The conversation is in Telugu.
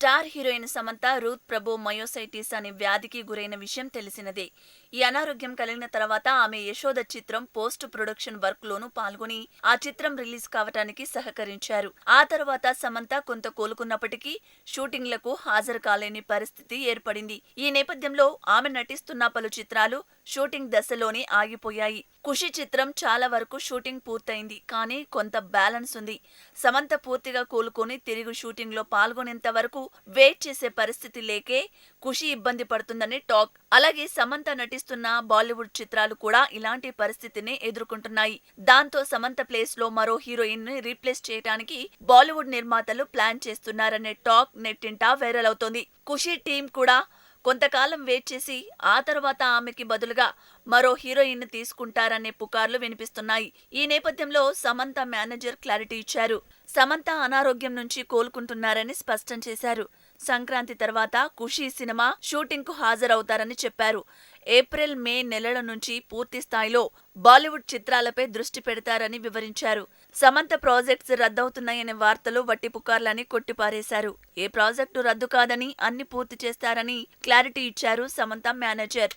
Star heroine Samantha Ruth Prabhu myositis అనే వ్యాధికి గురైన విషయం తెలిసినదే. ఈ అనారోగ్యం కలిగిన తర్వాత ఆమె యశోద చిత్రం పోస్ట్ ప్రొడక్షన్ వర్క్ లోనూ పాల్గొని ఆ చిత్రం రిలీజ్ కావటానికి సహకరించారు. ఆ తర్వాత సమంత కొంత కోలుకున్నప్పటికీ షూటింగ్లకు హాజరు కాలేని పరిస్థితి ఏర్పడింది. ఈ నేపథ్యంలో ఆమె నటిస్తున్న పలు చిత్రాలు షూటింగ్ దశలోనే ఆగిపోయాయి. ఖుషి చిత్రం చాలా వరకు షూటింగ్ పూర్తయింది. కానీ కొంత బ్యాలెన్స్ ఉంది. సమంత పూర్తిగా కోలుకొని తిరిగి షూటింగ్లో పాల్గొనేంత వరకు వెయిట్ చేసే పరిస్థితి లేకే ఖుషి ఇబ్బంది పడుతుందని టాక్. అలాగే సమంత నటిస్తున్న బాలీవుడ్ చిత్రాలు కూడా ఇలాంటి పరిస్థితిని ఎదుర్కొంటున్నాయి. దాంతో సమంత ప్లేస్లో మరో హీరోయిన్ని రీప్లేస్ చేయడానికి బాలీవుడ్ నిర్మాతలు ప్లాన్ చేస్తున్నారనే టాక్ నెట్టింటా వైరల్ అవుతోంది. ఖుషి టీం కూడా కొంతకాలం వెయిట్ చేసి ఆ తర్వాత ఆమెకి బదులుగా మరో హీరోయిన్ తీసుకుంటారనే పుకార్లు వినిపిస్తున్నాయి. ఈ నేపథ్యంలో సమంత మేనేజర్ క్లారిటీ ఇచ్చారు. సమంత అనారోగ్యం నుంచి కోలుకుంటున్నారని స్పష్టం చేశారు. సంక్రాంతి తర్వాత ఖుషీ సినిమా షూటింగ్కు హాజరవుతారని చెప్పారు. ఏప్రిల్ మే నెలల నుంచి పూర్తి స్థాయిలో బాలీవుడ్ చిత్రాలపై దృష్టి పెడతారని వివరించారు. సమంత ప్రాజెక్ట్స్ రద్దవుతున్నాయనే వార్తలు వట్టి పుకార్లని కొట్టిపారేశారు. ఏ ప్రాజెక్టు రద్దు కాదని అన్ని పూర్తి చేస్తారని క్లారిటీ ఇచ్చారు సమంత మేనేజర్.